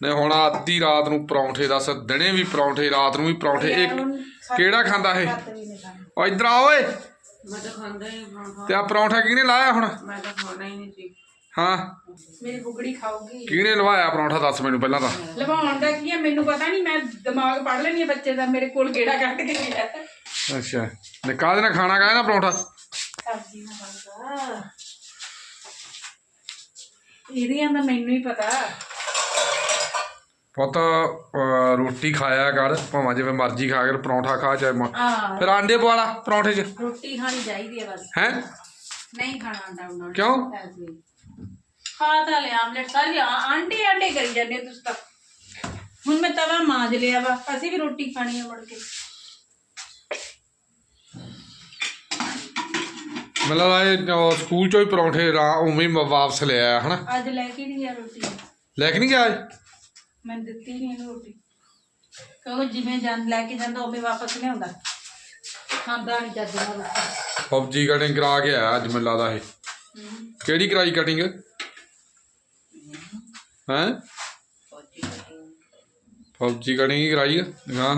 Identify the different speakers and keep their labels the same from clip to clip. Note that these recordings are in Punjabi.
Speaker 1: ਨੇ ਹੁਣ ਅੱਧੀ ਰਾਤ ਨੂੰ ਪਰੌਂਠੇ ਦੱਸ ਦਿਨੇ ਵੀ ਪਰੌਂਠੇ ਰਾਤ ਨੂੰ ਵੀ ਪਰੌਂਠੇ। ਇਹ ਕਿਹੜਾ ਖਾਂਦਾ ਇਹ? ਓ ਇਧਰ ਆ ਓਏ।
Speaker 2: ਮੈਂ ਤਾਂ ਖਾਂਦਾ ਹੀ ਪਰੌਂਠਾ।
Speaker 1: ਤੇ ਆ ਪਰੌਂਠਾ ਕਿਹਨੇ ਲਾਇਆ ਹੁਣ?
Speaker 2: ਮੈਂ ਤਾਂ ਖਾਣਾ ਹੀ ਨਹੀਂ ਸੀ।
Speaker 1: ਹਾਂ।
Speaker 3: ਮੇਰੀ ਬੁਗੜੀ ਖਾਊਗੀ।
Speaker 1: ਕਿਹਨੇ ਲਵਾਇਆ ਪਰੌਂਠਾ ਦੱਸ ਮੈਨੂੰ ਪਹਿਲਾਂ ਤਾਂ?
Speaker 3: ਲਵਾਉਣ ਦਾ ਕੀ ਹੈ ਮੈਨੂੰ ਪਤਾ ਨਹੀਂ ਮੈਂ ਦਿਮਾਗ ਪੜ ਲੈਣੀ ਹੈ ਬੱਚੇ ਦਾ ਮੇਰੇ ਕੋਲ ਕਿਹੜਾ ਕੱਢ ਕੇ ਗਿਆ
Speaker 1: ਅੱਛਾ। ਨੇ ਕਾਹਦੇ ਨਾਲ ਖਾਣਾ ਕਾਹਦੇ ਨਾਲ ਪਰੌਂਠਾ?
Speaker 3: ਸਬਜ਼ੀ ਨਾ ਬਣਦਾ ਇਹਦੀਆਂ ਦਾ ਮੈਨੂੰ ਹੀ ਪਤਾ।
Speaker 1: ਪੁੱਤ ਰੋਟੀ ਖਾਇਆ ਕਰ ਭਾਵੇਂ ਜਿਵੇਂ ਮਰਜ਼ੀ ਖਾ ਕਰ ਪਰੌਂਠਾ ਖਾ ਚਾਹੇ ਮ-
Speaker 3: ਆ
Speaker 1: ਫਿਰ ਆਂਡੇ ਪਵਾਲਾ ਪਰੌਂਠੇ 'ਚ।
Speaker 3: ਰੋਟੀ ਖਾਣੀ ਚਾਹੀਦੀ ਹੈ ਬਸ।
Speaker 1: ਹੈ?
Speaker 3: ਨਹੀਂ ਖਾਣਾ ਆਂਡਾ ਉਹਨਾਂ
Speaker 1: ਕਿਉਂ?
Speaker 3: ਖਾ ਤਾਂ ਲਿਆ ਆਮਲੇਟ ਸਾਰੀ ਆਂਡੇ ਆਂਡੇ ਕਰੀ ਜਾਂਦੇ ਹੋ ਤੁਸੀਂ ਤਾਂ। ਹੁਣ ਮੈਂ ਤਵਾ ਮਾਂਜ ਲਿਆ ਵਾ। ਅਸੀਂ ਵੀ ਰੋਟੀ ਖਾਣੀ ਆ ਮੁੜ ਕੇ।
Speaker 1: ਲੱਗਦਾ ਇਹ ਉਹ ਸਕੂਲ 'ਚੋਂ ਹੀ ਪਰੌਂਠੇ ਰਾ ਉਵੇਂ ਹੀ ਵਾਪਸ ਲੈ ਆਇਆ ਹਨਾ?
Speaker 3: ਅੱਜ ਲੈ ਕੇ ਨਹੀਂ ਗਿਆ ਰੋਟੀ।
Speaker 1: ਲੈ ਕੇ ਨਹੀਂ ਗਿਆ ਅੱਜ?
Speaker 3: ਮੈਂ ਦਿੱਤੀ ਨਹੀਂ ਇਹਨੂੰ ਰੋਟੀ। ਕਿਉਂਕਿ ਜਿਵੇਂ ਜਾਂ ਲੈ ਕੇ ਜਾਂਦਾ ਉਵੇਂ ਵਾਪਸ ਲਿਆਉਂਦਾ ਖਾਂਦਾ ਨਹੀਂ ਚੱਜ ਨਾਲ ਰੋਟੀ।
Speaker 1: ਪਬਜੀ ਕਟਿੰਗ ਕਰਾ ਕੇ ਆਇਆ ਅੱਜ ਮੈਨੂੰ ਲੱਗਦਾ ਇਹ। ਕਿਹੜੀ ਕਰਾਈ ਕਟਿੰਗ ਹੈ? ਪਬਜੀ ਕਟਿੰਗ ਹੀ ਕਰਾਈ ਆ। ਹਾਂ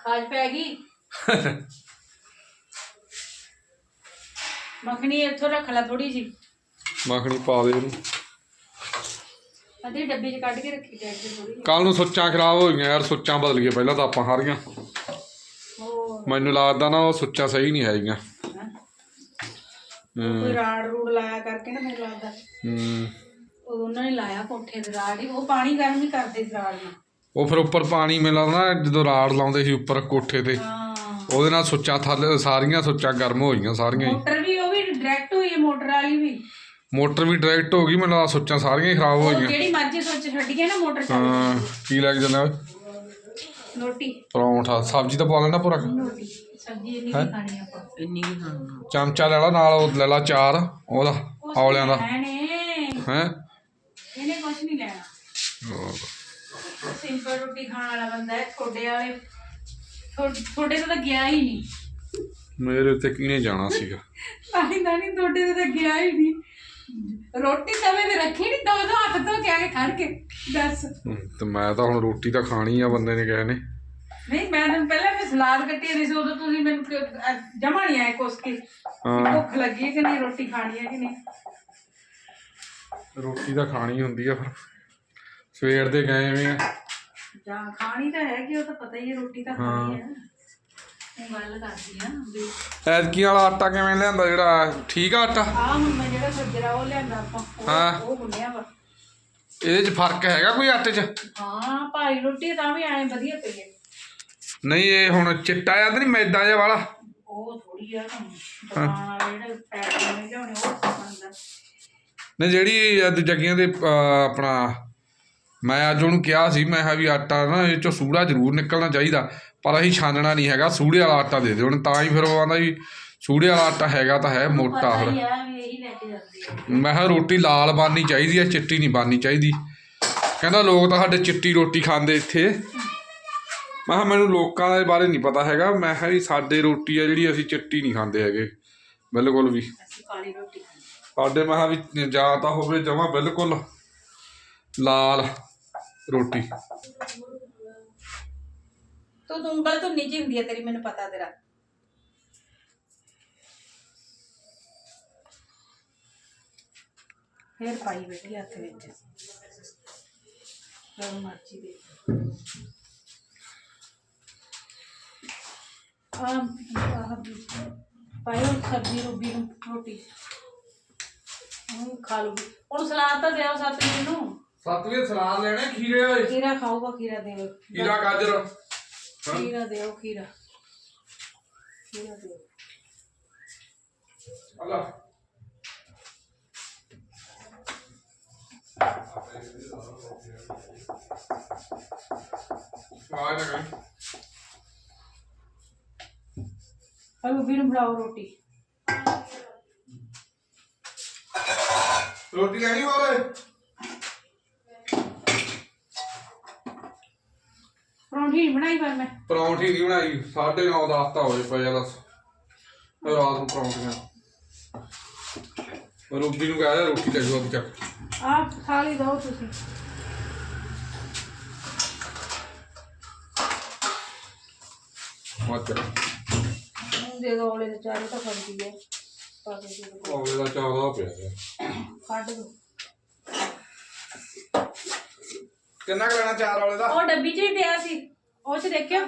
Speaker 3: ਖਾਜ ਪੈ ਗਈ? ਮੱਖਣੀ ਇੱਥੋਂ ਰੱਖ ਲੈ ਥੋੜੀ ਜੀ
Speaker 1: ਮੱਖਣੀ ਪਾ ਦੇ ਇਹਨੂੰ।
Speaker 3: ਅਦੇ ਡੱਬੇ 'ਚ ਕੱਢ ਕੇ ਰੱਖੀ ਤੇ ਥੋੜੀ
Speaker 1: ਕੱਲ ਨੂੰ ਸੁੱਚਾਂ ਖਰਾਬ ਹੋ ਗਈਆਂ ਯਾਰ ਸੁੱਚਾਂ ਬਦਲ ਗਏ ਪਹਿਲਾਂ ਤਾਂ ਆਪਾਂ ਹਾਰੀਆਂ।
Speaker 3: ਉਹ
Speaker 1: ਮੈਨੂੰ ਲੱਗਦਾ ਨਾ ਉਹ ਸੁੱਚਾਂ ਸਹੀ ਨਹੀਂ ਹੈਗੀਆਂ।
Speaker 3: ਹੈਂ।
Speaker 1: ਹੂੰ।
Speaker 3: ਕੋਈ ਰਾੜ ਰੂੜ ਲਾਇਆ ਕਰਕੇ ਨਾ ਮੈਨੂੰ ਲੱਗਦਾ।
Speaker 1: ਹੂੰ।
Speaker 3: ਉਹ ਉਹਨਾਂ ਨੇ ਲਾਇਆ ਕੋਠੇ ਦੇ ਰਾੜ ਹੀ ਉਹ ਪਾਣੀ ਗਰਮ ਹੀ ਕਰਦੇ ਸੀ ਰਾੜ ਨਾਲ।
Speaker 1: ਉਹ ਫਿਰ ਉੱਪਰ ਪਾਣੀ ਮੈਨੂੰ ਲੱਗਦਾ ਨਾ ਜਦੋਂ ਰਾੜ ਲਾਉਂਦੇ ਸੀ ਉੱਪਰ ਕੋਠੇ ਤੇ
Speaker 3: ਹਾਂ।
Speaker 1: ਉਹਦੇ ਨਾਲ ਸੁੱਚਾਂ ਥੱਲੇ ਸਾਰੀਆਂ ਸੁੱਚਾਂ ਗਰਮ ਹੋ ਗਈਆਂ ਸਾਰੀਆਂ ਹੀ।
Speaker 3: ਮੋਟਰ ਵੀ ਉਹ ਵੀ ਡਾਇਰੈਕਟ ਹੋਈ ਹੈ ਮੋਟਰ ਵਾਲੀ ਵੀ।
Speaker 1: ਮੋਟਰ ਵੀ ਡਾਇਰੈਕਟ ਹੋ ਗਈ ਮੈਨੂੰ ਲੱਗਦਾ ਸੁੱਚਾਂ ਸਾਰੀਆਂ ਹੀ ਖਰਾਬ ਹੋ
Speaker 3: ਉਹ
Speaker 1: ਗਈਆਂ।
Speaker 3: ਜਿਹੜੀ ਮਰਜ਼ੀ ਸੋਚ ਛੱਡੀਏ ਨਾ ਮੋਟਰ ਚੱਲ
Speaker 1: ਹਾਂ ਕੀ ਲੱਗ ਜਾਂਦਾ ਓਏ
Speaker 3: ਰੋਟੀ।
Speaker 1: ਪਰੌਂਠਾ ਸਬਜ਼ੀ ਤਾਂ ਪਾ ਲੈਣਾ ਪੂਰਾ?
Speaker 3: ਰੋਟੀ ਸਬਜ਼ੀ ਇੰਨੀ ਵੀ ਖਾਣੀ ਆਪਾਂ।
Speaker 2: ਇੰਨੀ ਵੀ ਖਾਣਾ
Speaker 1: ਚਮਚਾ ਲੈ ਲਾ ਨਾਲ ਉਹ ਲੈ ਲਾ ਚਾਰ ਉਹਦਾ ਔਲਿਆਂ ਦਾ। ਹੈ?
Speaker 3: ਇਹਨੇ ਕੁਝ ਨਹੀਂ ਲੈਣਾ। ਸਿੰਪਲ ਰੋਟੀ ਖਾਣ ਵਾਲਾ ਬੰਦਾ ਹੈ ਥੋੜੇ ਵਾਲੇ। ਥੋੜੇ ਤੋਂ ਤਾਂ ਗਿਆ ਹੀ ਨਹੀਂ।
Speaker 1: ਮੇਰੇ ਉੱਤੇ ਕਿਹਨੇ ਜਾਣਾ ਸੀਗਾ?
Speaker 3: ਪਾਣੀ ਦਾ ਨਹੀਂ ਥੋੜੇ ਤੋਂ ਤਾਂ ਗਿਆ ਹੀ ਨਹੀਂ। ਰੋਟੀ ਤਵੇ ਤੇ ਰੱਖੀ ਨਹੀਂ ਦੋ ਦੋ ਹੱਥ ਧੋ ਕੇ ਆ ਕੇ ਖੜ ਕੇ ਦੱਸ।
Speaker 1: ਤੇ ਮੈਂ ਤਾਂ ਹੁਣ ਰੋਟੀ ਤਾਂ ਖਾਣੀ ਆ ਬੰਦੇ ਨੇ ਕਹੇ ਨੇ।
Speaker 3: ਨਹੀਂ ਮੈਂ ਤਾਂ ਪਹਿਲਾਂ ਮੈਂ ਸਲਾਦ ਕੱਟੀ ਰਹੀ ਸੀ ਉਦੋਂ ਤੁਸੀਂ ਮੈਨੂੰ ਜਮਾ ਨਹੀਂ ਆਏ ਕੁਛ ਕੇ
Speaker 1: ਹਾਂ।
Speaker 3: ਭੁੱਖ ਲੱਗੀ ਹੈ ਕਿ ਨਹੀਂ ਰੋਟੀ ਖਾਣੀ ਹੈ ਕਿ ਨਹੀਂ?
Speaker 1: ਰੋਟੀ ਤਾਂ ਖਾਣੀ ਹੁੰਦੀ ਆ ਫਿਰ। ਸਵੇਰ ਦੇ ਗਏ ਆ।
Speaker 3: ਜਾਂ ਖਾਣੀ ਤਾਂ ਹੈ ਕਿ ਉਹ ਤਾਂ ਪਤਾ ਹੀ ਹੈ ਰੋਟੀ ਤਾਂ ਖਾਣੀ ਹੈ। ਗੱਲ ਕਰਦੀ ਆ ਵੀ
Speaker 1: ਐਤਕੀ ਵਾਲਾ ਆਟਾ ਕਿਵੇਂ ਲਿਆਂਦਾ ਜਿਹੜਾ ਠੀਕ ਆ ਆਟਾ?
Speaker 3: ਆ ਹੁਣ ਮੈਂ ਜਿਹੜਾ ਸੱਜਰਾ ਉਹ ਲਿਆਂਦਾ ਆਪਾਂ ਉਹ-
Speaker 1: ਹਾਂ।
Speaker 3: ਉਹ ਗੁੰਨਿਆ ਵਾ।
Speaker 1: ਇਹਦੇ 'ਚ ਫ਼ਰਕ ਹੈਗਾ ਕੋਈ ਆਟੇ 'ਚ?
Speaker 3: ਹਾਂ ਭਾਰੀ ਰੋਟੀ ਤਾਂ ਵੀ ਐਂ ਵਧੀਆ ਪਈ ਹੈ
Speaker 1: ਨਹੀਂ ਇਹ ਹੁਣ ਚਿੱਟਾ ਜਾਂ ਤਾਂ ਨਹੀਂ ਮੈਦਾ ਜਿਹਾ ਵਾਲਾ।
Speaker 3: ਉਹ ਥੋੜੀ ਆ ਦੁਕਾਨ ਵਾਲੇ ਜਿਹੜੇ ਪੈਕ ਨੇ ਲਿਆਉਣੇ ਉਹ ਬਣਦਾ
Speaker 1: ਨਹੀਂ ਜਿਹੜੀ ਅੱਜ ਜੱਗੀਆਂ ਦੇ ਅਹ, ਆਪਣਾ ਮੈਂ ਅੱਜ ਉਹਨੂੰ ਕਿਹਾ ਸੀ ਮੈਂ ਕਿਹਾ ਵੀ ਆਟਾ ਨਾ ਇਹ ਚੋਂ ਸੂੜਾ ਜ਼ਰੂਰ ਨਿਕਲਣਾ ਚਾਹੀਦਾ। ਪਰ ਅਸੀਂ ਛਾਨਣਾ ਨਹੀਂ ਹੈਗਾ ਸੂੜੇ ਵਾਲਾ ਆਟਾ ਦੇ ਦਿਓ। ਹੁਣ ਤਾਂ ਹੀ ਫਿਰ ਉਹ ਆਂਦਾ ਵੀ ਸੂੜੇ ਵਾਲਾ ਆਟਾ ਹੈਗਾ ਤਾਂ ਹੈ ਮੋਟਾ ਫਿਰ। ਮੈਂ ਕਿਹਾ ਰੋਟੀ ਲਾਲ ਬਣਨੀ ਚਾਹੀਦੀ ਹੈ ਚਿੱਟੀ ਨਹੀਂ ਬਣਨੀ ਚਾਹੀਦੀ। ਕਹਿੰਦਾ ਲੋਕ ਤਾਂ ਸਾਡੇ ਚਿੱਟੀ ਰੋਟੀ ਖਾਂਦੇ ਇੱਥੇ। ਮੈਂ ਕਿਹਾ ਮੈਨੂੰ ਲੋਕਾਂ ਦੇ ਬਾਰੇ ਨਹੀਂ ਪਤਾ ਹੈਗਾ। ਮੈਂ ਕਿਹਾ ਵੀ ਸਾਡੇ ਰੋਟੀ ਆ ਜਿਹੜੀ ਅਸੀਂ ਚਿੱਟੀ ਨਹੀਂ ਖਾਂਦੇ ਹੈਗੇ ਬਿਲਕੁਲ ਵੀ। ਸਾਡੇ ਮੈਂ ਕਿਹਾ ਵੀ ਜਾਂ ਤਾਂ ਹੋਵੇ ਜਮਾ ਬਿਲਕੁਲ ਲਾਲ ਰੋਟੀ।
Speaker 3: ਤੂੰ ਤੂੰ ਉਂਗਲ ਤੋਂ ਨੀਚੇ ਹੁੰਦੀ ਹੈ ਤੇਰੀ ਮੈਨੂੰ ਪਤਾ ਤੇਰਾ। ਫੇਰ ਪਾਈ ਬੈਠੀ ਹੱਥ ਵਿੱਚ। ਜੋ ਮਰਜ਼ੀ ਦੇ। ਆਮ ਆਹ ਪਾਇਓ ਸਬਜ਼ੀ ਰੋਬੀ ਨੂੰ ਰੋਟੀ। ਉਹ ਖਾ ਲੂ ਹੁਣ ਸਲਾਦ ਤਾਂ ਦਿਓ ਸੱਤ ਜੀ ਨੂੰ।
Speaker 1: ਸਤਵੇਂ ਸਲਾਦ ਲੈਣੇ ਖੀਰੇ ਵਾਲੇ।
Speaker 3: ਖੀਰਾ ਖਾਊਗਾ ਖੀਰਾ ਦਿਓ।
Speaker 1: ਖੀਰਾ ਗਾਜਰ।
Speaker 3: ਖੀਰਾ ਦਿਓ ਖੀਰਾ। ਖੀਰਾ ਦਿਓ। ਅਬ ਨੂੰ ਬਣਾਓ ਰੋਟੀ।
Speaker 1: ਰੋਟੀ ਲੈਣੀ ਹੋਰ?
Speaker 3: ਬਣਾਈ ਮੈਂ?
Speaker 1: ਪਰੌਂਠੀ ਨਹੀਂ ਬਣਾਈ 9:30 10 ਤਾਂ ਹੋਏ ਪਏ ਆ ਦੱਸ ਰਾਤ ਨੂੰ ਪਰੌਂਠੀਆਂ। ਰੋਟੀ ਨੂੰ ਕਹਿਆ ਰੋਟੀ ਲੈ ਜਾਓ ਚੱਕ।
Speaker 3: ਆਹ ਥਾਲੀ ਦੋ ਤੁਸੀਂ। ਹੁਣ ਦੇ ਦੋ ਔਲੇ ਦੇ ਚਾਰੇ ਤਾਂ ਫੜਦੀ ਹੈ ਦੇ।
Speaker 1: ਔਲੇ ਦਾ ਚਾਹ ਪਿਆ
Speaker 3: ਕੱਢ ਦੋ।
Speaker 1: ਕਿੰਨਾ ਲੈਣਾ ਚਾਰ ਔਲੇ ਦਾ?
Speaker 3: ਉਹ ਡੱਬੀ 'ਚ ਹੀ ਪਿਆ ਸੀ। ਉਹ 'ਚ ਦੇਖਿਓ।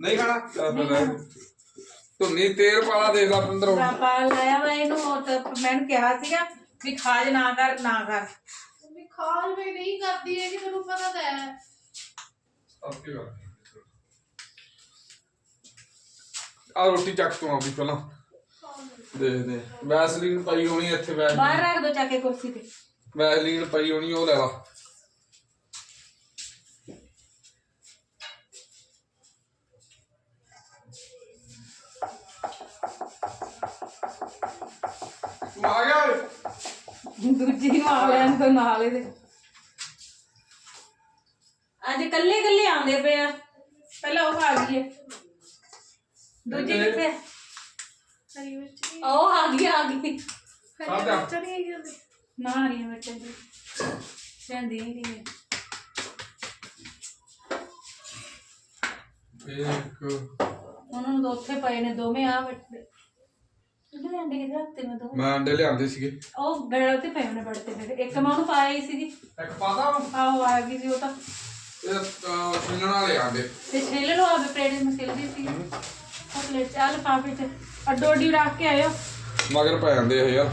Speaker 1: ਨਹੀਂ ਖਾਣਾ? ਚੱਲ ਫਿਰ ਲੈ ਧੁੰਨੀ ਤੇਲ ਪਾਲਾ ਦੇਖ ਲਾ ਪਿੰਦਰ
Speaker 3: ਪਾਪਾ ਲਾਇਆ ਵਾ ਇਹਨੂੰ ਉਹ ਤਾਂ ਮੈਨੂੰ ਕਿਹਾ ਸੀਗਾ ਵੀ ਖਾਜ ਨਾ ਕਰ ਨਾ ਕਰ।
Speaker 4: ਵੀ ਖਾਲ ਵੀ ਨਹੀਂ ਕਰਦੀ ਹੈ ਕਿ ਤੈਨੂੰ ਪਤਾ ਤਾਂ ਹੈ।
Speaker 1: ਆ ਰੋਟੀ ਚੱਕ ਤੋਂ ਆਉਂਦੀ ਪਹਿਲਾਂ। ਦੇ ਦੇ। ਵੈਸਲੀਨ ਪਈ ਹੋਣੀ ਇੱਥੇ ਵੈਸਲੀਨ।
Speaker 3: ਬਾਹਰ ਰੱਖ ਦੋ ਚੱਕ ਕੇ ਕੁਰਸੀ ਤੇ।
Speaker 1: ਵੈਸਲੀਨ ਪਈ ਹੋਣੀ ਉਹ ਲੈ ਲਾ। ਆ ਗਿਆ ਓਏ?
Speaker 3: ਦੂਜੀ ਨੂੰ ਆ ਲੈਣ ਤੋਂ ਨਾਲ ਇਹਦੇ। ਅੱਜ ਕੱਲੇ ਕੱਲੇ ਆਉਂਦੇ ਪਏ ਆ। ਪਹਿਲਾਂ ਉਹ ਆ ਗਈ ਹੈ ਦੂਜੀ ਕਿੱਥੇ?
Speaker 4: ਹਰੀ ਮਿਰਚ
Speaker 3: ਉਹ ਆ ਗਈ ਆ ਗਈ।
Speaker 1: ਆ ਜਾ
Speaker 4: ਚੜੀ ਗਈ ਉਹਦੇ
Speaker 3: ਨਾ ਨਹੀਂ ਮੈਂ ਚੰਦੀ ਚੰਦੀ ਨਹੀਂ ਹੈ
Speaker 1: ਇੱਕ
Speaker 3: ਉਹਨਾਂ ਨੂੰ ਤਾਂ ਉੱਥੇ ਪਏ ਨੇ ਦੋਵੇਂ ਆ ਬੈਠੇ। ਮੈਂ
Speaker 1: ਅੰਡੇ ਲਿਆਂਦੇ ਸੀਗੇ।
Speaker 3: ਉਹ ਬੈਲ ਤੇ ਪਏ ਉਹਨੇ ਬੜਤੇ ਫਿਰ। ਇੱਕ ਮਾਂ ਨੂੰ ਪਾਈ ਸੀਗੀ।
Speaker 1: ਇੱਕ ਪਾਦਾ
Speaker 3: ਆਹੋ ਆ ਗਈ ਸੀ ਉਹ ਤਾਂ।
Speaker 1: ਇਹ ਛਿਲਣ ਵਾਲੇ ਆਂਡੇ
Speaker 3: ਤੇ ਛਿੱਲ ਲੋ ਆਵੇ ਪਲੇਟ ਵਿੱਚ ਛਿੱਲ ਦੀ ਸੀ ਉਹ ਪਲੇਟ ਪਾਪੇ ਚ। ਅੱਡੋ ਰੱਖ ਕੇ ਆਇਓ
Speaker 1: ਮਗਰ ਪੈ ਜਾਂਦੇ ਇਹ ਯਾਰ।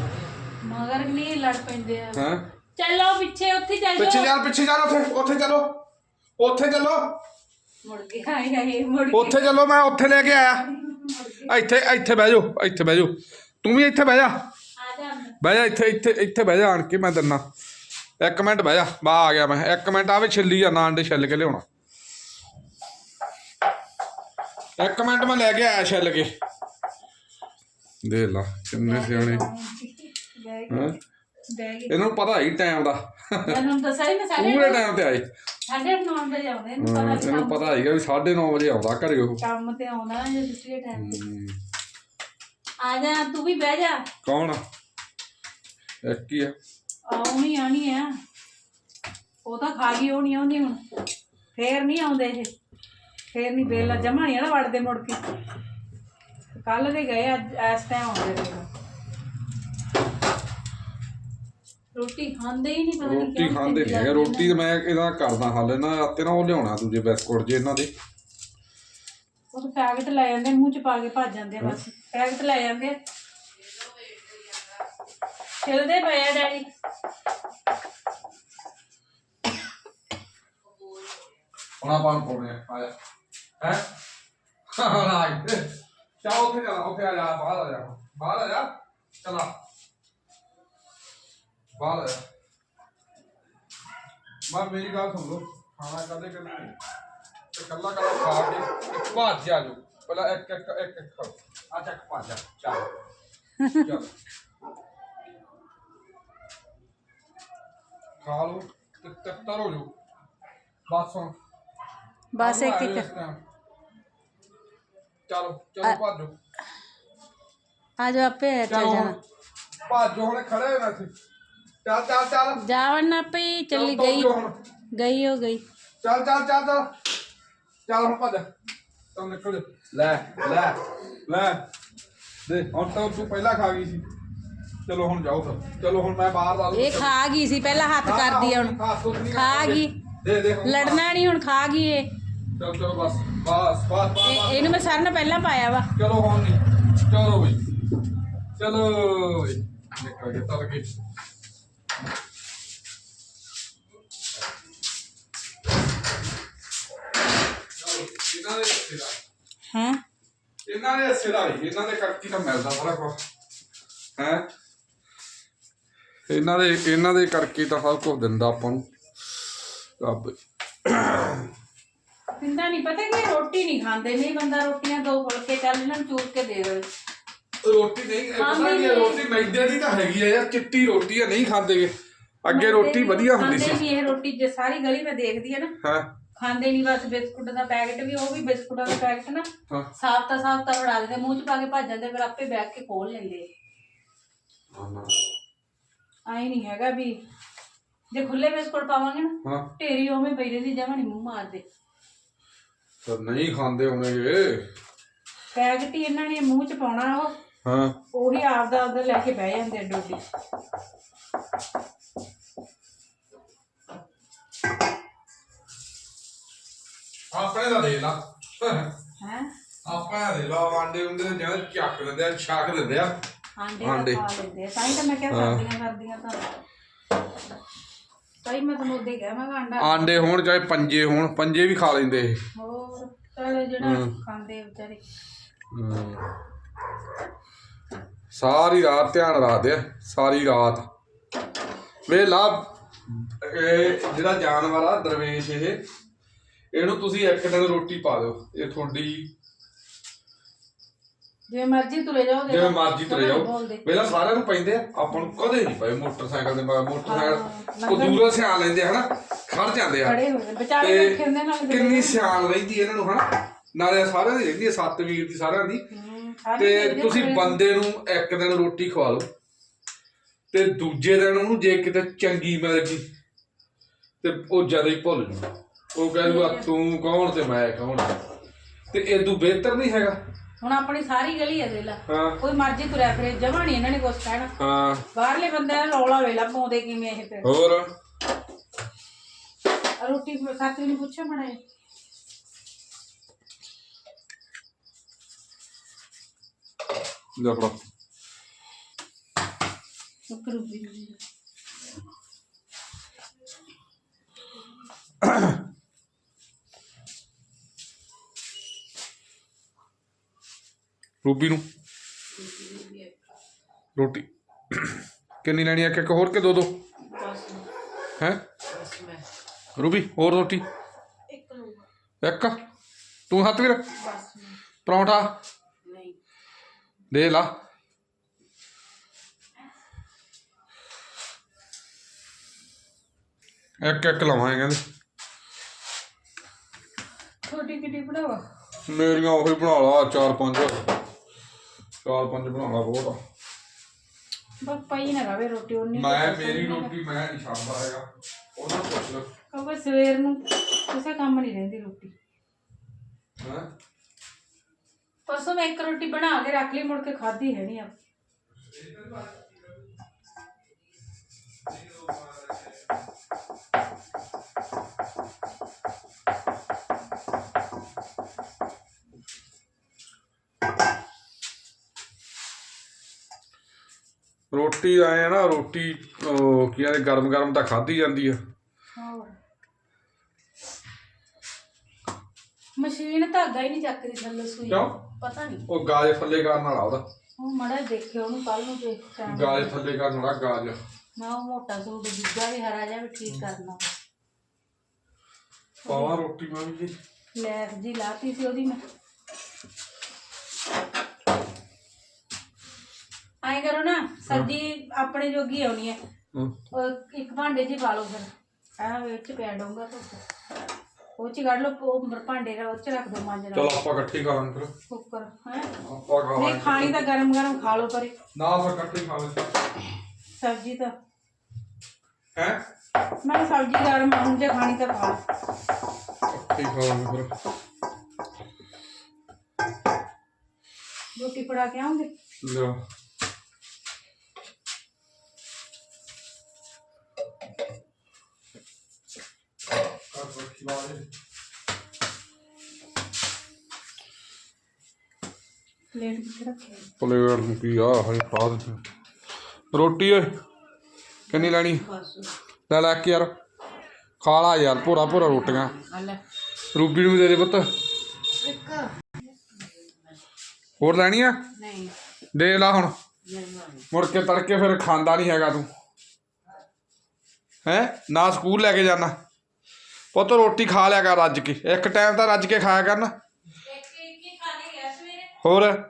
Speaker 3: ਮਗਰ ਨਹੀਂ ਲੜ ਪੈਂਦੇ ਆ।
Speaker 1: ਹੈ?
Speaker 3: ਚੱਲੋ ਪਿੱਛੇ ਉੱਥੇ ਚੱਲ।
Speaker 1: ਪਿੱਛੇ ਯਾਰ ਪਿੱਛੇ ਜਾ ਉੱਥੇ ਉੱਥੇ ਚਲੋ। ਉੱਥੇ ਚਲੋ।
Speaker 3: ਮੁੜ ਕੇ ਆਏ ਆਏ ਮੁੜ ਕੇ।
Speaker 1: ਉੱਥੇ ਚਲੋ ਮੈਂ ਉੱਥੇ ਲੈ ਕੇ ਆਇਆ। ਇੱਥੇ ਇੱਥੇ ਬਹਿ ਜਾਓ ਇੱਥੇ ਬਹਿ ਜਾਓ। ਤੂੰ ਵੀ ਇੱਥੇ ਬਹਿ ਜਾ।
Speaker 3: ਆ ਜਾ ਅੰਦਰ।
Speaker 1: ਬਹਿ ਜਾ ਇੱਥੇ ਇੱਥੇ ਇੱਥੇ ਬਹਿ ਜਾ ਆਣ ਕੇ ਮੈਂ ਦਿੰਨਾ ਇੱਕ ਮਿੰਟ ਬਹਿ ਜਾ ਬਾ ਆ ਗਿਆ ਮੈਂ। ਇੱਕ ਮਿੰਟ ਆਵੇ ਛਿੱਲੀ ਜਾਣਾ ਅੰਡੇ ਛਿੱਲ ਕੇ ਲਿਆਉਣਾ। ਇੱਕ ਮਿੰਟ ਮੈਂ ਲੈ ਕੇ ਆਇਆ ਛਿੱਲ ਕੇ। ਦੇ ਲਾ ਕਿੰਨੇ ਸਿਆਣੇ। ਇਹਨਾਂ ਨੂੰ ਪਤਾ ਹੀ ਟਾਈਮ ਦਾ।
Speaker 3: ਮੈਨੂੰ ਦੱਸਿਆ ਹੀ ਮੈਂ ਸਾਡੇ
Speaker 1: ਪੂਰੇ ਟਾਈਮ ਤੇ ਆਏ।
Speaker 3: ਸਾਡੇ 9 ਵਜੇ ਆਉਂਦੇ ਨੇ
Speaker 1: ਹਾਂ,
Speaker 3: ਪਤਾ
Speaker 1: ਹੀਗਾ ਵੀ 9:30 ਵਜੇ ਆਉਂਦਾ ਘਰੇ ਉਹ।
Speaker 3: ਕੰਮ ਤੇ ਆਉਂਦਾ ਜੇ ਦੂਸਰੇ ਟਾਈਮ ਤੇ।
Speaker 1: ਹਮ,
Speaker 3: ਆ ਜਾ ਤੂੰ ਵੀ ਬਹਿ ਜਾ।
Speaker 1: ਕੌਣ ਆ? ਇੱਕ ਹੀ ਆ।
Speaker 3: ਆਉਣੀ ਆਣੀ ਆ। ਉਹ ਤਾਂ ਖਾ ਗਈ ਨਹੀਂ ਆਉਂਦੀ ਹੁਣ। ਫੇਰ ਨਹੀਂ ਆਉਂਦੇ ਇਹ। ਫੇਰ ਨਹੀਂ ਬੇਲਾ ਜਮਾ ਨਹੀਂ ਨਾ ਵੜਦੇ ਮੁੜ ਕੇ। ਕੱਲ ਦੇ ਗਏ ਅੱਜ ਇਸ ਟਾਈਮ ਆਉਂਦੇ ਨੇ। ਰੋਟੀ ਖਾਂਦੇ ਹੀ ਨਹੀਂ ਪਤਾ ਨਹੀਂ
Speaker 1: ਰੋਟੀ ਖਾਂਦੇ ਨਹੀਂ ਹੈਗੇ। ਰੋਟੀ ਤੇ ਮੈਂ ਇਹਦਾ ਕਰਦਾ ਹੱਲ ਇਹਨਾਂ ਆਤੇ ਨਾ ਉਹ ਲਿਆਉਣਾ ਦੂਜੇ ਬਿਸਕੁਟ ਜੇ ਇਹਨਾਂ ਦੇ।
Speaker 3: ਉਹ ਤਾਂ ਪੈਕਟ ਲੈ ਜਾਂਦੇ ਮੂੰਹ ਚ ਪਾ ਕੇ ਭੱਜ ਜਾਂਦੇ ਆ ਬਸ। ਪੈਕਟ ਲੈ ਜਾਂਦੇ ਆ। ਖਿਲਦੇ ਪਏ ਆ ਡੈਡੀ।
Speaker 1: ਉਹਨਾਂ ਪਾਣ ਪਾਉਣੇ ਆ ਆ ਜਾ। ਹੈ? ਹਾਂ ਨਾ ਚਾ ਉੱਥੇ ਜਾ ਉੱਥੇ ਆ ਜਾ ਬਾਹਰ ਆ ਜਾ। ਬਾਹਰ ਆ ਜਾ। ਚਲਾ ਬਾਹਰ ਆ। ਜਾ ਮੈਂ ਮੇਰੀ ਗੱਲ ਸੁਣ ਲਓ ਖਾਣਾ ਕਦੇ ਕਦੇ ਨਹੀਂ? ਤੇ ਕੱਲਾ ਕੱਲਾ ਖਾ ਕੇ ਇੱਕ ਭੱਜ ਜਾ ਜੋ ਪਹਿਲਾਂ ਇੱਕ ਇੱਕ ਇੱਕ ਇੱਕ ਖਾਓ। ਆ ਚੱਕ ਭੱਜ ਜਾ ਚੱਲ। ਚੱਲ। ਖਾ ਲਓ ਤੇ ਤੱਤਰ ਹੋ ਜਾਓ। ਬਸ ਹੁਣ।
Speaker 3: ਬਸ ਇੱਕ
Speaker 1: ਆਓ
Speaker 3: ਇੱਕ
Speaker 1: ਇਸ time। ਚਲੋ ਚਲੋ ਭਾਜੋ।
Speaker 3: ਆ ਜਾ ਆਪੇ ਚੱਲ
Speaker 1: ਚਲੋ ਚੱਲ ਚੱਲ।
Speaker 3: ਜਾਵਣ ਨਾ ਪਈ ਚੱਲੀ ਗਈ।
Speaker 1: ਤੁਰ।
Speaker 3: ਗਈ ਹੋ ਗਈ।
Speaker 1: ਚੱਲ ਚੱਲ ਚੱਲ ਚੱਲ। ਚੱਲ ਹੁਣ ਭੱਜ। ਤੂੰ ਨਿਕਲ। ਲੈ ਲੈ ਲੈ। ਦੇ ਹੁਣ ਤਾਂ ਤੂੰ ਪਹਿਲਾਂ ਖਾ ਗਈ ਸੀ। ਚਲੋ ਹੁਣ ਜਾਓ ਫਿਰ। ਚਲੋ ਹੁਣ ਮੈਂ ਬਾਹਰ ਦਾ
Speaker 3: ਇਹ ਖਾ ਗਈ ਸੀ ਪਹਿਲਾਂ ਹੱਥ ਕਰਦੀ ਆ ਹੁਣ ਖਾ ਗਈ।
Speaker 1: ਦੇ ਦੇ
Speaker 3: ਲੜਨਾ ਨਹੀਂ ਹੁਣ ਖਾ ਗਈ ਇਹ।
Speaker 1: ਚਲ ਚਲੋ ਬਸ ਬਸ ਬਸ ਬਸ।
Speaker 3: ਇਹ-
Speaker 1: ਬਸ।
Speaker 3: ਇਹਨੂੰ ਮੈਂ ਸਰਨ ਪਹਿਲਾਂ ਪਾਇਆ ਵਾ।
Speaker 1: ਚਲੋ ਹੁਣ ਨਹੀਂ। ਚਲੋ ਬਈ। ਚਲੋ ਨਿਕਲ ਕੇ ਤਲ ਕੇ
Speaker 3: ਹੈ?
Speaker 1: ਇਹਨਾਂ ਦੇ ਹਿੱਸੇ ਦਾ ਹੀ, ਇਹਨਾਂ ਦੇ ਕਰਕੇ ਤਾਂ ਮਿਲਦਾ ਸਾਰਾ ਕੁਝ ਹੈ? ਇਹਨਾਂ ਦੇ ਇਹਨਾਂ ਦੇ ਕਰਕੇ ਤਾਂ ਸਭ ਕੁਝ ਦਿੰਦਾ ਆਪਾਂ ਨੂੰ। ਰੱਬ।
Speaker 3: ਪਿੰਦਾ ਨਹੀਂ ਪਤਾ ਕਿ ਰੋਟੀ ਨਹੀਂ ਖਾਂਦੇ। ਨਹੀਂ ਬੰਦਾ ਰੋਟੀਆਂ ਦੋ ਫੁਲਕੇ ਚੱਲ ਇਹਨਾਂ ਨੂੰ ਚੂਰ ਕੇ ਦੇ ਦੇਵੇ।
Speaker 1: ਰੋਟੀ ਨਹੀਂ ਪਤਾ
Speaker 3: ਖਾਂਦੇ
Speaker 1: ਕੀ ਹੈ,
Speaker 3: ਨੀ।
Speaker 1: ਰੋਟੀ ਮੈਦੇ ਦੀ ਤਾਂ ਹੈਗੀ ਆ ਯਾਰ ਚਿੱਟੀ ਰੋਟੀ ਆ ਨਹੀਂ ਖਾਂਦੇਗੇ ਅੱਗੇ ਰੋਟੀ ਵਧੀਆ ਹੁੰਦੀ ਸੀ।
Speaker 3: ਨਹੀਂ ਇਹ ਰੋਟੀ ਜੇ ਸਾਰੀ ਗਲੀ ਮੈਂ ਦੇਖਦੀ ਆ ਨਾ।
Speaker 1: ਹਾਂ?
Speaker 3: ਖਾਂਦੇ ਨਹੀਂ ਬਸ ਬਿਸਕੁਟ ਦਾ ਪੈਕਟ ਵੀ ਉਹ ਵੀ ਬਿਸਕੁਟਾਂ ਦਾ ਪੈਕਟ ਨਾ।
Speaker 1: ਹਾਂ।
Speaker 3: ਸਾਫਤਾ ਸਾਫਤਾ ਫੜਾ ਦਿੰਦੇ ਮੂੰਹ ਚ ਪਾ ਕੇ ਭੱਜ ਜਾਂਦੇ ਫਿਰ ਆਪੇ ਬੈਠ ਕੇ ਖੋਲ ਲੈਂਦੇ। ਆਈ ਨਹੀਂ ਹੈਗਾ ਵੀ ਜੇ ਖੁੱਲੇ ਬਿਸਕੁਟ ਪਾਵਾਂਗੇ ਨਾ
Speaker 1: ਹਾਂ।
Speaker 3: ਢੇਰੀ ਉਵੇਂ ਪਈ ਰਹਿੰਦੀ ਜਮਾਂ ਨੀ ਮੂੰਹ ਮਾਰਦੇ।
Speaker 1: ਤਾਂ ਨਹੀਂ ਖਾਂਦੇ ਹੋਣੇ ਇਹ।
Speaker 3: ਪੈਕਟ ਹੀ ਇਹਨਾਂ ਨੇ ਮੂੰਹ ਚ ਪਾਉਣਾ ਉਹ।
Speaker 1: ਹਾਂ।
Speaker 3: ਉਹੀ ਆਪਦਾ ਆਪਦਾ ਲੈ ਕੇ ਬਹਿ ਜਾਂਦੇ ਡੋਡੀ।
Speaker 1: ਆਪਣੇ ਦਾ ਦੇ ਲਾ।
Speaker 3: ਹੈ?
Speaker 1: ਆਪਾਂ ਦਾ ਲਾ ਆਂਡੇ ਹੁੰਦੇ ਨੇ ਜਿਹੜਾ ਚੱਕ ਦਿੰਦੇ ਆ ਛੱਕ ਦਿੰਦੇ ਆ।
Speaker 3: ਆਂਡੇ
Speaker 1: ਆਂਡੇ।
Speaker 3: ਖਾ ਲੈਂਦੇ ਆ। ਤਾਂ ਹੀ ਤਾਂ ਮੈਂ ਕਿਹਾ
Speaker 1: ਹਾਂ।
Speaker 3: ਕਰਦੀਆਂ ਤਾਂ। ਤਾਈ ਮੈਂ ਤੁਹਾਨੂੰ ਉਹਦੇ ਕਿਹਾ ਮੈਂ ਕਿਹਾ ਆਂਡਾ
Speaker 1: ਆਂਡੇ ਹੋਣ ਚਾਹੇ ਪੰਜੇ ਹੋਣ ਪੰਜੇ ਵੀ ਖਾ ਲੈਂਦੇ ਇਹ।
Speaker 3: ਹੋਰ ਚਲ ਜਿਹੜਾ ਖਾਂਦੇ ਆ ਵਿਚਾਰੇ।
Speaker 1: ਸਾਰੀ ਰਾਤ ਧਿਆਨ ਰੱਖਦੇ ਆ ਸਾਰੀ ਰਾਤ। ਵੇ ਲਾ ਇਹ ਜਿਹੜਾ ਜਾਨਵਰ ਆ ਦਰਵੇਸ਼ ਇਹ ਇਹਨੂੰ ਤੁਸੀਂ ਇੱਕ ਦਿਨ ਰੋਟੀ ਪਾ ਦਿਓ ਇਹ ਤੁਹਾਡੀ
Speaker 3: ਜਿਵੇਂ ਮਰਜ਼ੀ ਤੁਰੇ ਜਾਓ
Speaker 1: ਜਿਵੇਂ ਮਰਜ਼ੀ ਤੁਰੇ ਜਾਓ। ਵੇਲਾ ਸਾਰਿਆਂ ਨੂੰ ਪੈਂਦੇ ਆ ਆਪਾਂ ਨੂੰ ਕਦੇ ਨਹੀਂ ਪਏ ਮੋਟਰਸਾਈਕਲ ਦੇ ਮੋਟਰਸਾਈਕਲ।
Speaker 3: ਹਾਂ,
Speaker 1: ਉਹ ਦੂਰੋਂ ਸਿਆਣ ਲੈਂਦੇ ਹਨਾ? ਖੜ ਜਾਂਦੇ ਆ।
Speaker 3: ਖੜੇ ਹੋਏ ਨੇ ਵਿਚਾਰੇ ਬੈਠੇ ਹੁੰਦੇ ਨਾਲ
Speaker 1: ਕਿੰਨੀ ਸਿਆਣ ਰਹਿੰਦੀ ਇਹਨਾਂ ਨੂੰ ਹਨਾ? ਨਾਲੇ ਸਾਰਿਆਂ ਦੀ ਰਹਿੰਦੀ ਹੈ ਸੱਤ ਵੀਰ ਦੀ ਸਾਰਿਆਂ ਦੀ। ਤੇ ਤੁਸੀਂ। ਬੰਦੇ ਨੂੰ ਇੱਕ ਦਿਨ ਰੋਟੀ ਖਵਾ ਲਓ। ਤੇ ਦੂਜੇ ਦਿਨ ਉਹਨੂੰ ਜੇ ਕਿਤੇ ਚੰਗੀ ਮਿਲ ਗਈ ਤੇ ਉਹ ਜਦ ਹੀ ਭੁੱਲ ਜੂ ਉਹ ਕਹੇਗਾ ਤੂੰ ਕੌਣ ਤੇ ਮੈਂ ਕੌਣ ਤੇ ਇਦੋਂ ਬਿਹਤਰ ਨਹੀਂ ਹੈਗਾ?
Speaker 3: ਹੁਣ ਆਪਣੀ ਸਾਰੀ ਗਲੀ ਹੈ ਦੇਲਾ
Speaker 1: ਹਾਂ।
Speaker 3: ਕੋਈ ਮਰਜ਼ੀ ਤੁਰਿਆ ਫਿਰੇ ਜਮਾਂ ਨੀ ਇਹਨਾਂ ਨੇ ਕੁਛ ਕਹਿਣਾ।
Speaker 1: ਹਾਂ।
Speaker 3: ਬਾਹਰਲੇ ਬੰਦੇ ਨੇ ਰੌਲਾ ਵੇਲਾ ਪਾਉਂਦੇ ਕਿਵੇਂ ਇਹ ਫਿਰ?
Speaker 1: ਹੋਰ?
Speaker 3: ਆਹ ਰੋਟੀ ਸਾਥੀ ਨੂੰ ਪੁੱਛਿਆ ਮੜਾ
Speaker 1: ਲੈ ਫੜਾ।
Speaker 3: ਸ਼ੁਕਰ ਵੀ
Speaker 1: ਰੂਬੀ ਨੂੰ। ਰੋਟੀ। ਕਿੰਨੀ ਲੈਣੀ ਆ ਇੱਕ ਇੱਕ ਹੋਰ ਕਿ ਦੋ ਦੋ ਹੈ? ਰੂਬੀ ਹੋਰ ਰੋਟੀ?
Speaker 2: ਇੱਕ। ਲਊਂਗਾ
Speaker 1: ਇੱਕ ਤੂੰ ਹੱਥ ਵੀਰ
Speaker 2: ਬਸ ਮੈਂ
Speaker 1: ਪਰੌਂਠਾ?
Speaker 2: ਨਹੀਂ
Speaker 1: ਦੇ ਲਾ। ਇੱਕ ਇੱਕ ਲਵਾਂਗੇ ਕਹਿੰਦੇ।
Speaker 3: ਛੋਟੀ ਕਿੱਡੀ ਬਣਾਵਾ?
Speaker 1: ਮੇਰੀਆਂ ਉਹੀ ਬਣਾ ਲਾ ਚਾਰ ਪੰਜ ਚਾਰ ਪੰਜ ਬਣਾ ਲਾ ਬਹੁਤ ਆ।
Speaker 3: ਬਸ ਪਈ ਨਾ ਰਵੇ ਰੋਟੀ ਕੁ
Speaker 1: ਮੈਂ ਮੇਰੀ। ਰੋਟੀ ਮੈਂ ਨਹੀਂ ਛੱਡਦਾ ਹੈਗਾ। ਉਹਨਾਂ ਨੂੰ ਪੁੱਛ ਲਓ
Speaker 3: ਸਵੇਰ ਨੂੰ ਕਿਸੇ ਕੰਮ ਨਹੀਂ ਰਹਿੰਦੀ ਰੋਟੀ।
Speaker 1: ਹੈਂ?
Speaker 3: ਪਰਸੋਂ ਮੈਂ ਇੱਕ ਰੋਟੀ ਬਣਾ ਕੇ ਰੱਖ ਲਈ ਮੁੜ ਕੇ ਖਾਧੀ ਹੈ ਨਹੀਂ ਆ
Speaker 1: ਰੋਟੀ ਆਏ ਆ ਨਾ ਰੋਟੀ ਕੀ ਕਹਿੰਦੇ ਗਰਮ ਗਰਮ ਤਾਂ ਖਾਧੀ ਜਾਂਦੀ ਆ।
Speaker 3: ਮਸ਼ੀਨ ਧਾਗਾ ਹੀ ਨਹੀਂ ਚੱਕਦੀ ਥੱਲੇ ਸੂਈ।
Speaker 1: ਕਿਉਂ?
Speaker 3: ਪਤਾ ਨਹੀਂ।
Speaker 1: ਉਹ ਗਾਜ ਥੱਲੇ ਕਰਨ ਵਾਲਾ ਉਹਦਾ।
Speaker 3: ਉਹ ਮੜਾ ਦੇਖਿਓ ਉਹਨੂੰ ਕੱਲ ਨੂੰ ਦੇਖ ਚਾਹਾਂ
Speaker 1: ਗਾਜ ਥੱਲੇ ਕਰਨ ਵਾਲਾ ਗਾਜ।
Speaker 3: ਮੈਂ ਉਹ ਮੋਟਾ ਸੂਟ ਦੂਜਾ ਵੀ ਹਰਾ ਜਿਹਾ ਵੀ ਠੀਕ ਕਰਨਾ।
Speaker 1: ਪਾਵਾਂ ਰੋਟੀ ਮੈਂ ਵੀ ਜੀ।
Speaker 3: ਲੈਸ ਜੀ ਲਾਤੀ ਸੀ ਉਹਦੀ ਮੈਂ। ਆਏ ਕਰੋ ਨਾ ਸਬਜ਼ੀ ਆਪਣੇ ਜੋਗੀ ਆਉਣੀ ਹੈ। ਉਹ ਇੱਕ ਭਾਂਡੇ 'ਚ ਹੀ ਪਾ ਲਓ ਫਿਰ। ਆਹ ਵਿੱਚ ਪਿਆ ਡੂੰਗਾ ਧੁੱਪ। ਉਹ 'ਚ ਹੀ ਕੱਢ ਲਓ ਉਹ ਭਾਂਡੇ ਦਾ ਉਹ 'ਚ ਰੱਖ ਦਿਓ ਮਾਂਜਣਾ
Speaker 1: ਚਲ ਆਪਾਂ ਇਕੱਠੇ ਖਾਵਾਂਗੇ ਫਿਰ।
Speaker 3: ਕੁੱਕਰ ਹੈ?
Speaker 1: ਆਪਾਂ
Speaker 3: ਨਹੀਂ ਖਾਣੀ ਤਾਂ ਗਰਮ ਗਰਮ ਖਾ ਲਓ ਪਰੇ।
Speaker 1: ਨਾ ਫਿਰ ਇਕੱਠੇ ਖਾਵਾਂਗੇ
Speaker 3: ਸਬਜ਼ੀ ਤਾਂ।
Speaker 1: ਹੈ?
Speaker 3: ਮੈਂ ਕਿਹਾ ਸਬਜ਼ੀ ਗਰਮ ਹੁਣ ਜੇ ਖਾਣੀ ਤਾਂ ਖਾ ਲਓ।
Speaker 1: ਇਕੱਠੇ ਖਾਵਾਂਗੇ ਫਿਰ।
Speaker 3: ਰੋਟੀ ਫੜਾ ਕੇ ਆਉਂਗੇ?
Speaker 1: ਲਿਆ
Speaker 3: ਪਲੇਟ ਕਿੱਥੇ ਰੱਖਿਆ
Speaker 1: ਪਲੇਟ ਨੂੰ ਕੀ ਆ ਹਜੇ ਪਾ ਦਿੱਤੀ। ਰੋਟੀ ਓਏ ਕਿੰਨੀ ਲੈਣੀ?
Speaker 2: ਬਸ।
Speaker 1: ਲੈ ਲੈ ਕੇ ਯਾਰ। ਖਾ ਲਾ ਯਾਰ ਭੋਰਾ ਭੋਰਾ ਰੋਟੀਆਂ।
Speaker 2: ਆ ਲੈ।
Speaker 1: ਰੂਬੀ ਨੂੰ ਦੇ ਦੇ ਪੁੱਤ।
Speaker 2: ਇੱਕ।
Speaker 1: ਹੋਰ ਲੈਣੀ ਆ?
Speaker 2: ਨਹੀਂ।
Speaker 1: ਦੇ ਲਾ ਹੁਣ। ਮੁੜ ਕੇ ਤੜਕੇ ਫਿਰ ਖਾਂਦਾ ਨਹੀਂ ਹੈਗਾ ਤੂੰ। ਹੈ? ਨਾ ਸਕੂਲ ਲੈ ਕੇ ਜਾਣਾ। ਪੁੱਤ ਰੋਟੀ ਖਾ ਲਿਆ ਕਰ ਰੱਜ ਕੇ। ਇੱਕ ਟਾਈਮ ਤਾਂ ਰੱਜ ਕੇ ਖਾਇਆ ਕਰਨ। ਹੋਰ,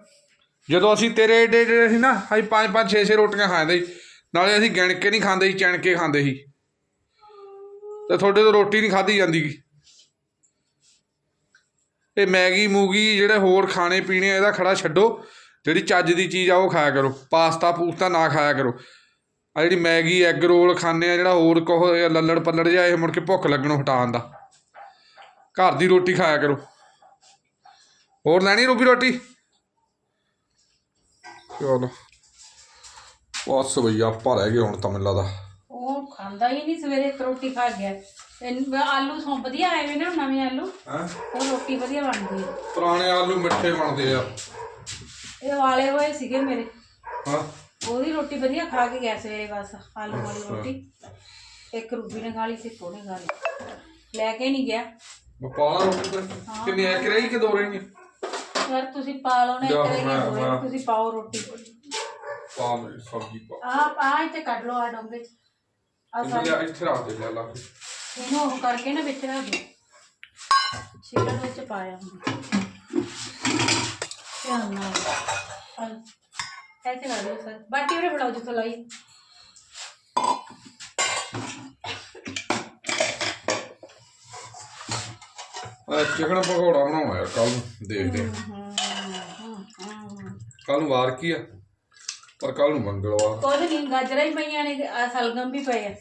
Speaker 1: ਜਦੋਂ ਅਸੀਂ ਤੇਰੇ ਏਡੇ ਏਡੇ ਸੀ ਨਾ, ਅਸੀਂ ਪੰਜ ਪੰਜ, ਛੇ ਛੇ ਰੋਟੀਆਂ ਖਾਂਦੇ ਸੀ। ਨਾਲੇ ਅਸੀਂ ਗਿਣ ਕੇ ਨਹੀਂ ਖਾਂਦੇ ਸੀ ਚਣ ਕੇ ਖਾਂਦੇ ਸੀ। ਤੇ ਤੁਹਾਡੇ ਤੋਂ ਰੋਟੀ ਨਹੀਂ ਖਾਧੀ ਜਾਂਦੀ ਗੀ। ਇਹ ਮੈਗੀ, ਮੂਗੀ ਜਿਹੜੇ ਹੋਰ ਖਾਣੇ ਪੀਣੇ ਇਹਦਾ ਖੜਾ ਛੱਡੋ। ਜਿਹੜੀ ਚੱਜ ਦੀ ਚੀਜ਼ ਆ, ਉਹ ਖਾਇਆ ਕਰੋ। ਪਾਸਤਾ, ਪੂਸਤਾ ਨਾ ਖਾਇਆ ਕਰੋ। ਆ ਜਿਹੜੀ ਮੈਗੀ ਐਗ ਰੋਲ ਖਾਂਦੇ ਆ ਜਿਹੜਾ ਹੋਰ ਕਹੋ ਲੱਲੜ ਪੱਲੜ ਜਿਹਾ ਇਹ ਮੁੜ ਕੇ ਭੁੱਖ ਲੱਗਣੋਂ ਹਟਾਉਣ ਦਾ। ਘਰ ਦੀ ਰੋਟੀ ਖਾਇਆ ਕਰੋ। ਹੋਰ ਲੈਣੀ ਰੂਬੀ ਰੋਟੀ? ਚਲੋ। ਬਸ ਭਈਆ ਆਪਾਂ ਰਹਿ ਗਏ ਹੁਣ ਤਾਂ ਮੈਨੂੰ ਲੱਗਦਾ
Speaker 3: ਉਹ ਖਾਂਦਾ ਹੀ ਨਹੀਂ ਸਵੇਰੇ ਇੱਕ ਰੋਟੀ ਖਾ ਗਿਆ। ਇਹਨੂੰ ਆਲੂ ਸੌਂ ਵਧੀਆ ਆਏ ਵੇ ਨਾ ਨਵੇਂ ਆਲੂ।
Speaker 1: ਹੈ?
Speaker 3: ਉਹ ਰੋਟੀ ਵਧੀਆ ਬਣਦੀ ਹੈ
Speaker 1: ਪੁਰਾਣੇ ਆਲੂ ਮਿੱਠੇ ਬਣਦੇ ਆ।
Speaker 3: ਇਹ ਵਾਲੇ ਹੋਏ ਸੀਗੇ ਮੇਰੇ।
Speaker 1: ਹਾਂ।
Speaker 3: ਉਹਦੀ ਰੋਟੀ ਵਧੀਆ ਖਾ ਕੇ ਗਿਆ ਸਵੇਰੇ ਬਸ ਆਲੂ ਵਾਲੀ ਰੋਟੀ। ਇੱਕ ਰੂਬੀ ਨੇ ਖਾ ਲਈ ਸੀ ਕੋਨੇ ਖਾ ਲਈ। ਲੈ ਕੇ ਨਹੀਂ ਗਿਆ।
Speaker 1: ਪਾਲਾ ਰੋਟੀ ਫਿਰ ਕਿੰਨੀ ਐਕ ਰਹੀ ਕਿ ਦੋ ਰਹੀਆਂ
Speaker 3: ਯਾਰ ਤੁਸੀਂ ਪਾ ਲਓ ਨਾ ਇੱਕ ਰਹਿ ਗਈ
Speaker 1: ਮੈਂ-
Speaker 3: ਤੁਸੀਂ ਪਾਓ ਰੋਟੀ।
Speaker 1: ਪਾ ਮੇਰੀ ਸਬਜ਼ੀ ਪਾ
Speaker 3: ਆ ਆ ਇੱਥੇ ਕੱਢ ਲਓ ਆ ਡੋਂਗੇ ਚ। ਆ
Speaker 1: ਇਹਨੂੰ ਲਿਆ ਇੱਥੇ ਰੱਖ ਦੇ ਲੈ ਲਾ ਕੇ।
Speaker 3: ਇਹਨੂੰ ਉਹ ਕਰਕੇ ਨਾ ਵਿੱਚ ਰੱਖ ਦਿਓ ਛਿੱਲੜ ਵਿੱਚ ਪਾਇਆ ਹੁੰਦਾ। ਧਿਆਨ ਨਾਲ। ਹਾਂ ਕਰ ਦਿਓ ਸਰ ਬਾਟੀ ਉਰੇ ਫੜਾਓ ਜਿੱਥੋਂ ਲਾਈ
Speaker 1: ਆ ਚਿਕਨ ਪਕੌੜਾ ਬਣਾਉਣਾ ਯਾਰ ਕੱਲ ਨੂੰ ਦੇਖਦੇ ਕੱਲ ਨੂੰ ਵਾਰ ਕੀ ਆ ਪਰ ਕੱਲ ਨੂੰ ਮੰਗਲਵਾਰ
Speaker 3: ਕੋਈ ਨਹੀਂ ਗਾਜਰਾਂ ਹੀ ਪਈਆਂ ਨੇ ਆ ਸਲਗਮ ਵੀ ਪਏ ਆ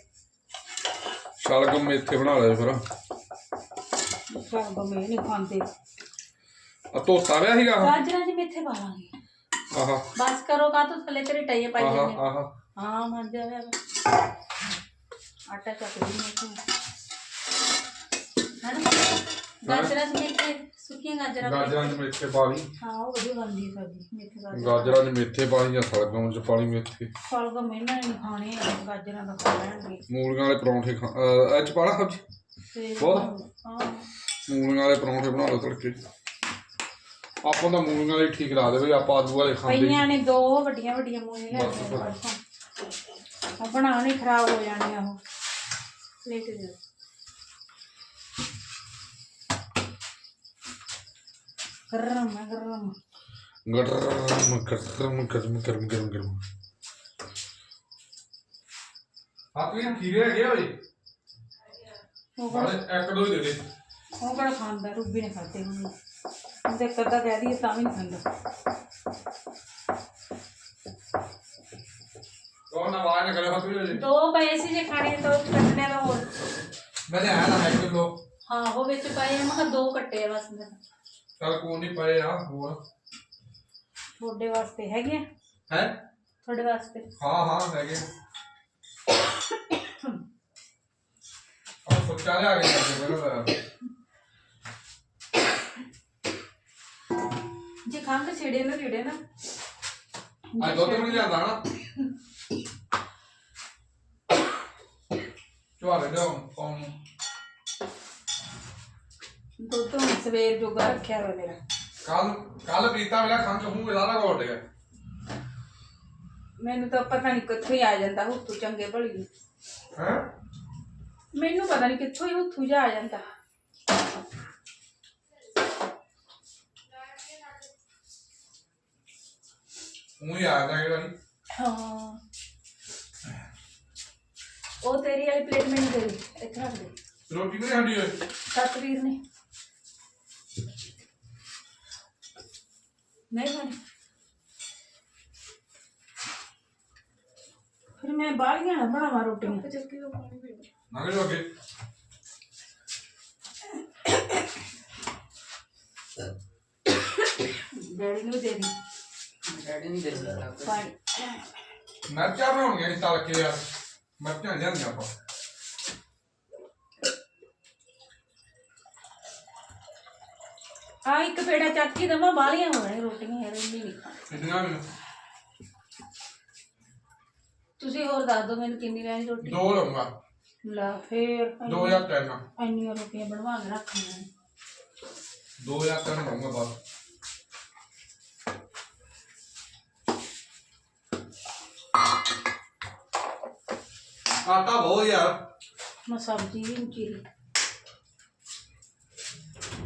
Speaker 1: ਸ਼ਲਗਮ ਮੇਥੇ ਬਣਾ ਲਿਆ ਫਿਰ
Speaker 3: ਸਲਗਮ ਇਹ ਨਹੀਂ ਖਾਂਦੇ
Speaker 1: ਆ ਧੋਤਾ ਵਿਆ ਸੀਗਾ?
Speaker 3: ਗਾਜਰਾਂ ਚ ਮੇਥੇ ਪਾ ਲਾਂਗੇ
Speaker 1: ਆਹਾ।
Speaker 3: ਬਸ ਕਰੋ ਕਾ ਤੂੰ ਥੱਲੇ ਤੇਰੇ ਟਾਈਏ ਪਾਈ ਜਾਂਦੇ
Speaker 1: ਆਹਾ।
Speaker 3: ਹਾਂ ਮਰ ਜਾ ਵਾ ਆਟਾ ਚੱਕ ਦੀ ਮੈਂ ਤੂੰ ਹਨਾ ਗਾਜਰਾਂ ਚ ਮੇਥੇ ਸੁੱਕੀਆਂ ਗਾਜਰਾਂ
Speaker 1: ਗਾਜਰਾਂ 'ਚ ਮੇਥੇ ਪਾ ਲਈ।
Speaker 3: ਹਾਂ ਉਹ ਵਧੀਆ ਬਣਦੀ ਹੈ ਸਬਜ਼ੀ ਮੇਥੇ ਗਾਜਰਾਂ।
Speaker 1: ਗਾਜਰਾਂ 'ਚ ਮੇਥੇ ਪਾ ਲਈ ਜਾਂ ਸ਼ਲਗਮ 'ਚ ਪਾ ਲਈ ਮੇਥੇ।
Speaker 3: ਸਲਗਮ ਇਹਨਾਂ ਨੇ ਨਹੀਂ ਖਾਣੇ ਆ, ਗਾਜਰਾਂ ਦਾ ਖਾ ਲੈਣਗੇ।
Speaker 1: ਮੂਲੀਆਂ ਵਾਲੇ ਪਰੌਂਠੇ ਖਾ ਅਹ, ਇਹ 'ਚ ਪਾਣਾ ਸਬਜ਼ੀ? ਬਹੁਤ?
Speaker 3: ਹਾਂ।
Speaker 1: ਮੂਲੀਆਂ ਵਾਲੇ ਪਰੌਂਠੇ ਬਣਾ ਲਓ ਤੜਕੇ ਆਪਾਂ ਤਾਂ ਮੂਲੀਆਂ ਵਾਲੇ ਠੀਕ ਲਾ ਦੇ ਬਈ ਆਪਾਂ ਆਲੂ ਵਾਲੇ ਖਾਂਦੇ ਨਹੀਂ।
Speaker 3: ਪਈਆਂ ਨੇ ਦੋ ਵੱਡੀਆਂ ਵੱਡੀਆਂ ਮੂਲੀਆਂ ਲੈ
Speaker 1: ਬਸ
Speaker 3: ਕੇ
Speaker 1: ਫਿਰ।
Speaker 3: ਪਰਸੋਂ। ਉਹ ਬਣਾਉਣੀ ਖਰਾਬ ਹੋ ਜਾਣੀਆਂ ਉਹ। ਲੈ ਕੇ ਜਾ ਗਰਮ ਹੈ ਗਰਮ।
Speaker 1: ਗਰਮ ਗਰਮ ਗਰਮ ਗਰਮ ਗਰਮ ਗਰਮ। ਆਪ ਵੀ ਖੀਰੇ ਹੈਗੇ ਓਏ
Speaker 3: ਉਹ ਕਿਹੜਾ-
Speaker 1: ਇੱਕ ਦੋ ਹੀ ਦੇ ਦੇ।
Speaker 3: ਉਹ ਕਿਹੜਾ ਖਾਂਦਾ? ਰੂਬੀ ਨੇ ਖਾਤੇ ਹੁਣ। ਉਹਦੇ ਕਦਾ ਕਹਿ ਦਈਏ ਤਾਂ ਵੀ ਨਹੀਂ ਖਾਂਦਾ।
Speaker 1: ਉਹ ਨਾ ਵਾਹ ਨਾ ਕਰੇ ਹੱਥ ਵੀ ਲੈ ਲੈ
Speaker 3: ਦੋ ਪਏ ਸੀ ਜੇ ਖਾਣੇ ਤਾਂ ਕੱਟਣੇ ਦਾ ਹੋਰ।
Speaker 1: ਮੈਂ ਤੇ ਆਇਆ ਨਾ ਇੱਕ ਕਿਲੋ
Speaker 3: ਹਾਂ ਉਹ ਵਿੱਚ ਪਏ ਆ ਮੈਂ ਕਿਹਾ ਦੋ ਕੱਟੇ ਆ ਬਸ ਮੈਂ।
Speaker 1: ਚੱਲ ਕੋਈ ਨਹੀਂ ਪਏ ਆ ਹੋਰ।
Speaker 3: ਤੁਹਾਡੇ ਵਾਸਤੇ ਹੈਗੇ ਆ?
Speaker 1: ਹੈ?
Speaker 3: ਤੁਹਾਡੇ ਵਾਸਤੇ।
Speaker 1: ਹਾਂ ਹਾਂ ਹੈਗੇ ਉਹ ਸੋਚਾ ਲਿਆ ਕੇ ਜਾਂਦੇ ਪਹਿਲਾਂ
Speaker 3: ਜੇ ਖੰਘ ਛੇੜੇ ਨਾ ਛੇੜੇ ਨਾ।
Speaker 1: ਅੱਜ ਦੁੱਧ ਵੀ ਨਹੀਂ ਲਿਆਂਦਾ ਨਾ ਚੁਆਲੇ ਦੇ ਪਾਉਂ
Speaker 3: ਦੁੱਧ ਹੁਣ ਸਵੇਰ ਜੋਗਾ ਰੱਖਿਆ ਹੋਇਆ ਮੇਰਾ।
Speaker 1: ਕੱਲ ਕੱਲ ਪੀਤਾ ਵੇਲਾ ਖੰਗ ਮੂੰਹ ਦਾ ਘੋਟ ਗਿਆ
Speaker 3: ਮੈਨੂੰ ਤਾਂ ਪਤਾ ਨਹੀਂ ਕਿੱਥੋਂ ਹੀ ਆ ਜਾਂਦਾ ਹੁੱਥੂ ਚੰਗੇ ਭਲੀ ਨੂੰ।
Speaker 1: ਹੈ?
Speaker 3: ਮੈਨੂੰ ਪਤਾ ਨਹੀਂ ਕਿੱਥੋਂ ਹੀ ਹੁੱਥੂ ਜਾ ਆ ਜਾਂਦਾ।
Speaker 1: ਮੂੰਹ ਹੀ ਆਇਆ ਤਾਂ ਕਿਹੜਾ ਨਹੀਂ
Speaker 3: ਹਾਂ। ਉਹ ਤੇਰੀ ਵਾਲੀ ਪਲੇਟ ਮੈਨੂੰ ਦੇ ਦੇ ਇੱਥੇ ਰੱਖ ਦੇ।
Speaker 1: ਰੋਟੀ ਨਹੀਂ ਹੱਡੀ ਓਏ।
Speaker 3: ਸਤਵੀਰ ਨੇ। ਨਹੀਂ ਬਣੀ ਫਿਰ ਮੈਂ ਬਾਹਲੀਆਂ ਨਾ ਬਣਾਵਾਂ ਰੋਟੀਆਂ।
Speaker 1: ਨਾ ਕਿ। ਅੱਗੇ
Speaker 3: ਡੈਡੀ ਨੂੰ ਦੇ ਦੀ।
Speaker 2: ਡੈਡੀ ਨਹੀਂ ਦੇ
Speaker 1: ਮਿਰਚਾਂ ਬਣਾਉਣੀਆਂ ਤਲ ਕੇ ਯਾਰ। ਮਿਰਚਾਂ ਜਾਂਦੀਆਂ ਆਪਾਂ।
Speaker 3: ਆ ਇੱਕ ਪੇੜਾ ਚੱਕ ਕੇ ਦਮਾ ਬਾਹਲੀਆਂ ਹੋ ਰਹੀਆਂ ਰੋਟੀਆਂ ਯਾਰ ਇੰਨੀ ਨਹੀਂ। ਖਾਣੀ
Speaker 1: ਕਿੰਨੀਆਂ ਮੈਨੂੰ
Speaker 3: ਤੁਸੀਂ ਹੋਰ ਦੱਸ ਦਿਓ ਮੈਨੂੰ ਕਿੰਨੀ ਲੈਣੀ ਰੋਟੀ।
Speaker 1: ਦੋ ਲਊਂਗਾ।
Speaker 3: ਲਾ ਫੇਰ
Speaker 1: ਦੋ ਜਾਂ ਤਿੰਨ।
Speaker 3: ਇੰਨੀਆਂ ਰੋਟੀਆਂ ਬਣਵਾ ਕੇ ਰੱਖਣੀਆਂ ਨੇ।
Speaker 1: ਦੋ ਜਾਂ ਤਿੰਨ ਲਊਂਗਾ ਬਸ। ਆਟਾ ਬਹੁਤ ਯਾਰ।
Speaker 3: ਮੈਂ ਸਬਜ਼ੀ ਵੀ ਨਹੀਂ ਚੀਰੀ।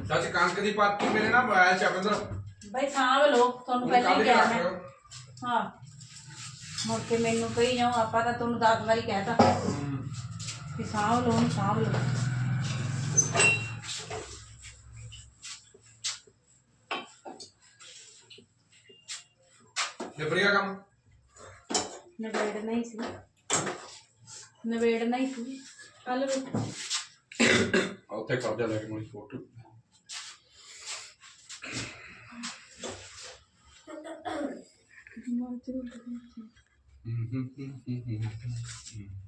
Speaker 1: ਸੱਚ ਕਣਕ ਦੀ ਪਾਤੀ ਮੇਰੇ ਨਾਲ ਮੋਬਾਈਲ ਚ ਆਪੰਦਰ
Speaker 3: ਬਈ ਸਾਂਭ ਲਓ ਤੁਹਾਨੂੰ ਪਹਿਲਾਂ ਹੀ ਕਿਹਾ ਮੈਂ। ਹਾਂ। ਮੁੜ ਕੇ ਮੈਨੂੰ ਕਹੀ ਜਾਓ ਆਪਾਂ ਤਾਂ ਤੁਹਾਨੂੰ ਦਸ ਵਾਰੀ ਕਹਿਤਾ ਕਿ ਸਾਂਭ ਉਹਨੂੰ ਸਾਂਭ ਲਓ।
Speaker 1: ਨਿਬੜਿਆ ਕੰਮ?
Speaker 3: ਨਵੇੜ ਨਹੀਂ ਸੀ। ਨਵੇੜਨਾ ਹੀ ਸੀ ਕੱਲ ਵੀ
Speaker 1: ਉੱਥੇ ਕਬਜ਼ਾ ਲੈ ਕੇ ਮੇਰੀ ਫੋਟੋ ਹੂੰ ਹੂੰ ਹੂੰ ਹੂੰ ਹੂੰ